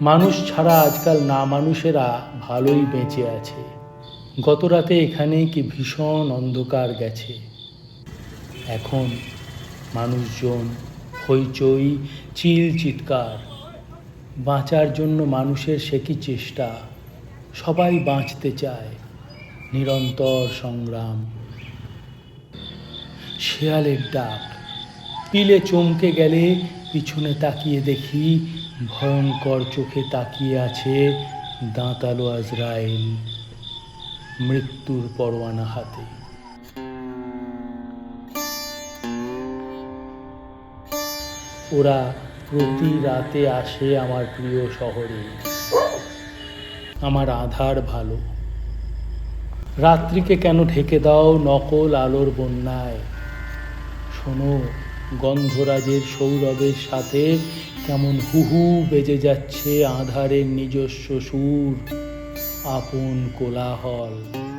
মানুষ ছাড়া আজকাল না মানুষেরা ভালোই বেঁচে আছে। গত রাতে এখানে কি ভীষণ অন্ধকার গেছে। এখন মানুষজন হইচই, চিল চিৎকার। বাঁচার জন্য মানুষের সে কি চেষ্টা? সবাই বাঁচতে চায়। নিরন্তর সংগ্রাম। শেয়ালের ডাক। পিলে চমকে গেলে পিছনে তাকিয়ে দেখি ভয়ঙ্কর চোখে তাকিয়ে আছে দাঁতালো আজরাইল মৃত্যুর পরোয়ানা হাতে। ওরা প্রতি রাতে আসে আমার প্রিয় শহরে। আমার আধার ভালো। রাত্রিকে কেন ঢেকে দাও নকল আলোর বন্যায়? শোনো গন্ধরাজের সৌরভের সাথে কেমন হুহু বেজে যাচ্ছে আধারের নিজস্ব সুর আপন কোলাহল।